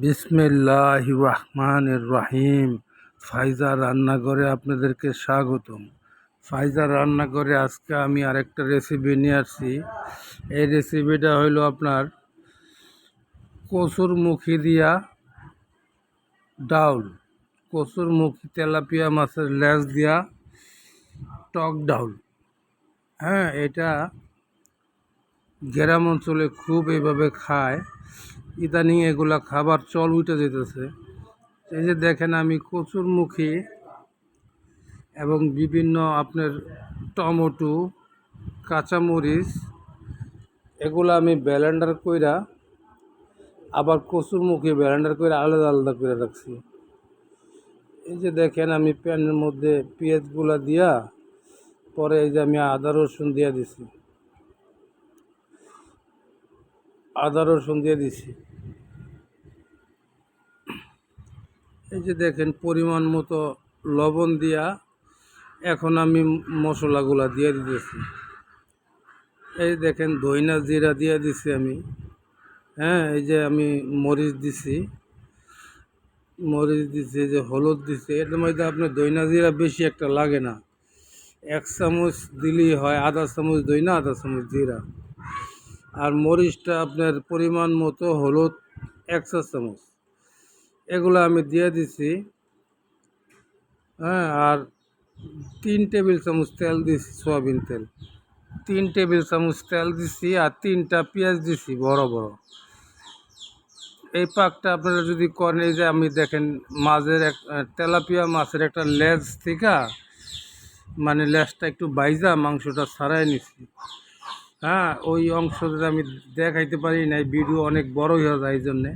বিসমিল্লাহ রহমান রাহিম। ফাইজা রান্নাঘরে আপনাদেরকে স্বাগতম। ফাইজা রান্নাঘরে আজকে আমি আরেকটা রেসিপি নিয়ে আসছি। এই রেসিপিটা হইল আপনার কচুর মুখি দিয়া ডাউল। কচুর মুখি তেলাপিয়া মাছের লেজ দিয়া টক ডাউল। হ্যাঁ এটা গ্রাম অঞ্চলে খুব এইভাবে খায়। ইদানিং এগুলা খাবার চল উঠে যেতেছে। এই যে দেখেন আমি কচুর মুখী এবং বিভিন্ন আপনার টমেটো, কাঁচামরিচ, এগুলো আমি ব্যালেন্ডার কইরা আবার কচুর মুখী ব্যালেন্ডার করে আলাদা আলাদা করে রাখছি। এই যে দেখেন আমি প্যানের মধ্যে পেঁয়াজগুলা দিয়া পরে এই যে আমি আদা রসুন দিয়া দিছি। আদা, রসুন দিয়ে দিছি। এই যে দেখেন, পরিমাণ মতো লবণ দিয়া এখন আমি মশলাগুলা দিয়ে দিতেছি। এই দেখেন, ধইনা জিরা দিয়ে দিছি আমি। হ্যাঁ এই যে আমি মরিচ দিছি। মরিচ দিছি যে হলুদ দিছি। এর মধ্যে আপনার দইনা জিরা বেশি একটা লাগে না। এক চামচ দিলেই হয়, আধা চামচ দইনা আধা চামচ জিরা। আর মরিচটা আপনার পরিমাণ মতো হলুদ এক চা চামচ। এগুলো আমি দিয়ে দিছি। হ্যাঁ আর তিন টেবিল চামচ তেল দিছি, সয়াবিন তেল। তিন টেবিল চামচ তেল দিছি আর তিনটা পেঁয়াজ দিছি, বড় বড়। এই পাকটা আপনারা যদি করেন, এই যে আমি দেখেন মাছের এক তেলাপিয়া মাছের একটা লেজ থেকে মানে লেজটা একটু বাইজা, মাংসটা ছাড়াই নিছি। হ্যাঁ ওই অংশটা আমি দেখাইতে পারি নাই, ভিডিও অনেক বড় হয়ে যায় এই জন্যে।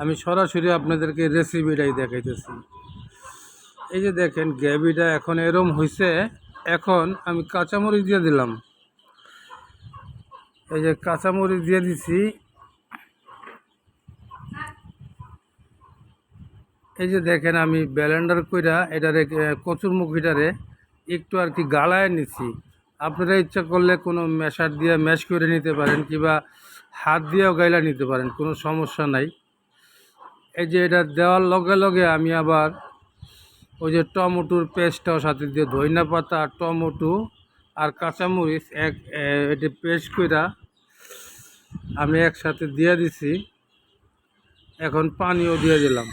আমি সরাসরি আপনাদেরকে রেসিপিটাই দেখাইতেছি। এই যে দেখেন, গ্রেভিটা এখন এরম হয়েছে এখন আমি কাঁচামরিচ দিয়ে দিলাম। এই যে কাঁচামরিচ দিয়ে দিছি। এই যে দেখেন, আমি ব্যালেন্ডার কইরা এটারে কচুর মুখিটারে একটু আর কি গালায় নিছি। আপনারা ইচ্ছা করলে কোনো মেশার দিয়ে ম্যাশ করে নিতে পারেন কিংবা হাত দিয়েও গাইলা নিতে পারেন, কোনো সমস্যা নাই। এই যে এটা দেওয়ার লগে লগে আমি আবার ওই যে টমেটোর পেস্টটাও সাথে দিয়ে ধইনা পাতা, টমেটো আর কাঁচামরিচ এক এটি পেস্ট কইরা আমি একসাথে দিয়ে দিছি। এখন পানিও দিয়ে দিলাম।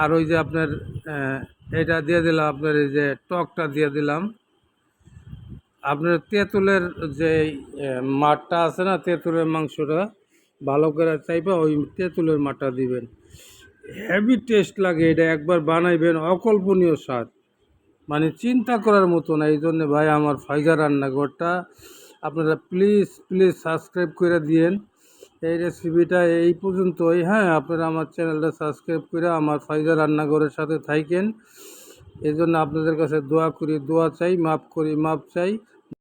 আর ওই যে আপনার এটা দিয়ে দিলাম আপনার এই যে টকটা দিয়ে দিলাম। আপনার তেঁতুলের যে মাঠটা আছে না, তেঁতুলের মাংসটা, ভালো করে চাইবে ওই তেঁতুলের মাঠটা দিবেন। হেভি টেস্ট লাগে এটা, একবার বানাইবেন, অকল্পনীয় স্বাদ। মানে চিন্তা করার মতো না এই জন্যে ভাই আমার ফাইজার রান্নাঘরটা আপনারা প্লিজ প্লিজ সাবস্ক্রাইব করে দিয়েন। এই রেসিপিটা এই পর্যন্তই। হ্যাঁ আপনারা আমার চ্যানেলটা সাবস্ক্রাইব করে আমার ফাইজার রান্নাঘরের সাথে থাকেন এই জন্য আপনাদের কাছে দোয়া করি, দোয়া চাই মাপ করি মাপ চাই।